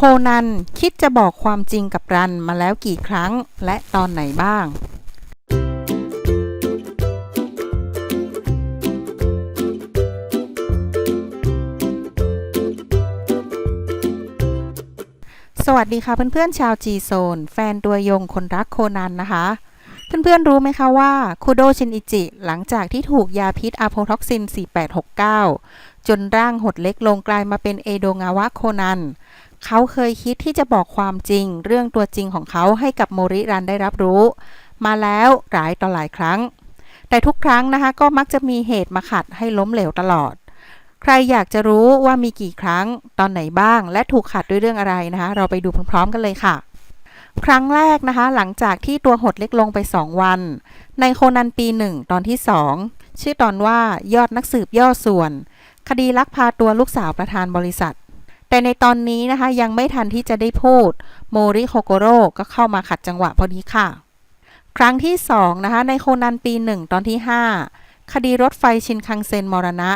โคนันคิดจะบอกความจริงกับรันมาแล้วกี่ครั้งและตอนไหนบ้าง สวัสดีค่ะเพื่อนๆชาวจีโซนแฟนตัวยงคนรักโคนันนะคะ เพื่อนๆรู้ไหมคะว่าคูโดชินอิจิ หลังจากที่ถูกยาพิษอะโพท็อกซิน 4869 จนร่างหดเล็กลงกลายมาเป็นเอโดงาวะโคนัน เขาเคยคิดที่จะบอกความจริง เรื่องตัวจริงของเขาให้กับโมริรันได้รับรู้ มาแล้วหลายต่อหลายครั้ง แต่ทุกครั้งนะคะก็มักจะมีเหตุมาขัดให้ล้มเหลวตลอด ใครอยากจะรู้ว่ามีกี่ครั้ง ตอนไหนบ้าง และถูกขัดด้วยเรื่องอะไรนะคะ เราไปดูพร้อมๆกันเลยค่ะครั้งแรกนะคะ หลังจากที่ตัวหดเล็กลงไป 2 วัน ในโคนันปี1ตอนที่ 2 ชื่อตอนว่ายอดนักสืบย่อส่วน คดีลักพาตัวลูกสาวประธานบริษัท แต่ในตอนนี้นะคะยังไม่ทันที่จะได้พูด โมริโฮโกโร่ก็เข้ามาขัดจังหวะพอดีค่ะ ครั้งที่2นะคะในโคนันปี 1 ตอนที่ 5 คดีรถไฟชินคังเซ็นมรณะ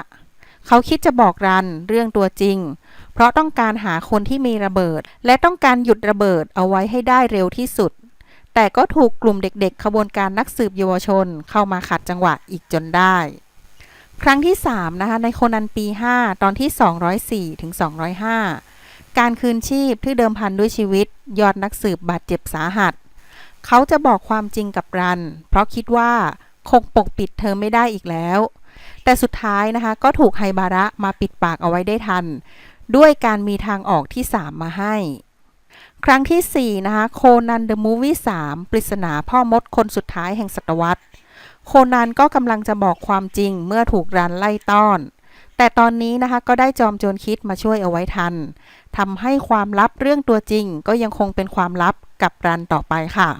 เขาคิดจะบอกรันเรื่องตัวจริง เพราะต้องการหาคนที่มีระเบิด และต้องการหยุดระเบิดเอาไว้ให้ได้เร็วที่สุด แต่ก็ถูกกลุ่มเด็กๆ ขบวนการนักสืบเยาวชนเข้ามาขัดจังหวะอีกจนได้ ครั้งที่ 3 นะคะ ในโคนันปี 5 ตอนที่ 204 ถึง 205 การคืนชีพที่เดิมพันด้วยชีวิต ยอดนักสืบบาดเจ็บสาหัส เขาจะบอกความจริงกับรัน เพราะคิดว่าคงปกปิดเธอไม่ได้อีกแล้ว แต่สุดท้ายนะคะ ก็ถูกไฮบาระมาปิดปากเอาไว้ได้ทัน ด้วยการมีทางออกที่ 3 มาให้ ครั้งที่ 4 นะคะ โคนันเดอะมูวี่3ปริศนาพ่อมดคนสุดท้ายแห่งศตวรรษ โคนันก็กำลังจะบอกความจริงเมื่อถูกรันไล่ต้อน แต่ตอนนี้นะคะก็ได้จอมโจรคิดมาช่วยเอาไว้ทันทำให้ความลับเรื่องตัวจริงก็ยังคงเป็นความลับกับรันต่อไปค่ะ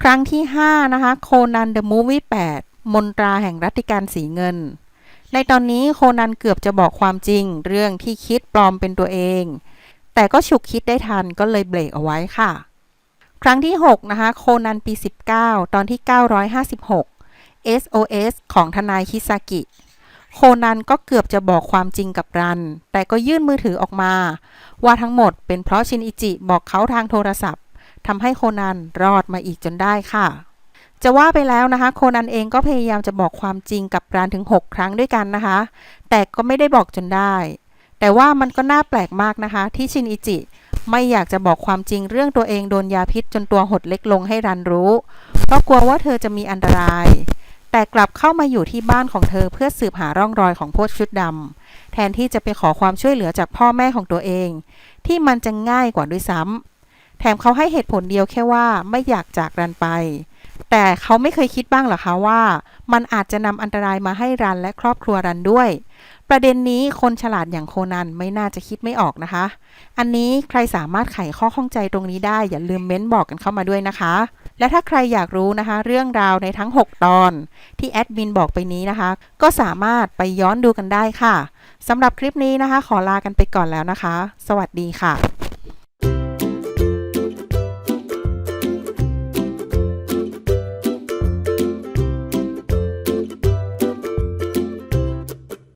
ครั้งที่ 5 นะคะโคนันเดอะมูฟวี่8มนตราแห่งรัตติการสีเงิน ในตอนนี้โคนันเกือบจะบอกความจริงเรื่องที่คิดปลอมเป็นตัวเอง แต่ก็ฉุกคิดได้ทันก็เลยเบรกเอาไว้ค่ะ ครั้งที่ 6 นะคะโคนันปี 19 ตอนที่ 956 SOS ของทนายคิซากิ โคนันก็เกือบจะบอกความจริงกับรัน แต่ก็ยื่นมือถือออกมา ว่าทั้งหมดเป็นเพราะชินอิจิบอกเขาทางโทรศัพท์ทำให้โคนันรอดมาอีกจนได้ค่ะ จะว่าไปแล้วนะคะ โคนันเองก็พยายามจะบอกความจริงกับรันถึง 6 ครั้งด้วยกันนะคะ แต่ก็ไม่ได้บอกจนได้ แต่ว่ามันก็น่าแปลกมากนะคะ ที่ชินอิจิไม่อยากจะบอกความจริงเรื่องตัวเองโดนยาพิษจนตัวหดเล็กลงให้รันรู้ เพราะกลัวว่าเธอจะมีอันตราย แต่กลับเข้ามาอยู่ที่บ้านของเธอเพื่อสืบหาร่องรอยของพวกชุดดำแทนที่จะไปขอความช่วยเหลือจากพ่อแม่ของตัวเอง ที่มันจะง่ายกว่าด้วยซ้ำแถมเขาให้เหตุผลเดียวแค่ว่าไม่อยากจากรันไป แต่เขาไม่เคยคิดบ้างหรอคะว่า มันอาจจะนำอันตรายมาให้รันและครอบครัวรันด้วย ประเด็นนี้คนฉลาดอย่างโคนันไม่น่าจะคิดไม่ออกนะคะ อันนี้ใครสามารถไขข้อข้องใจตรงนี้ได้อย่าลืมเม้นบอกกันเข้ามาด้วยนะคะ และถ้าใครอยากรู้นะคะ เรื่องราวในทั้ง 6 ตอนที่แอดมินบอกไปนี้นะคะ ก็สามารถไปย้อนดูกันได้ค่ะสำหรับคลิปนี้นะคะ ขอลากันไปก่อนแล้วนะคะ สวัสดีค่ะ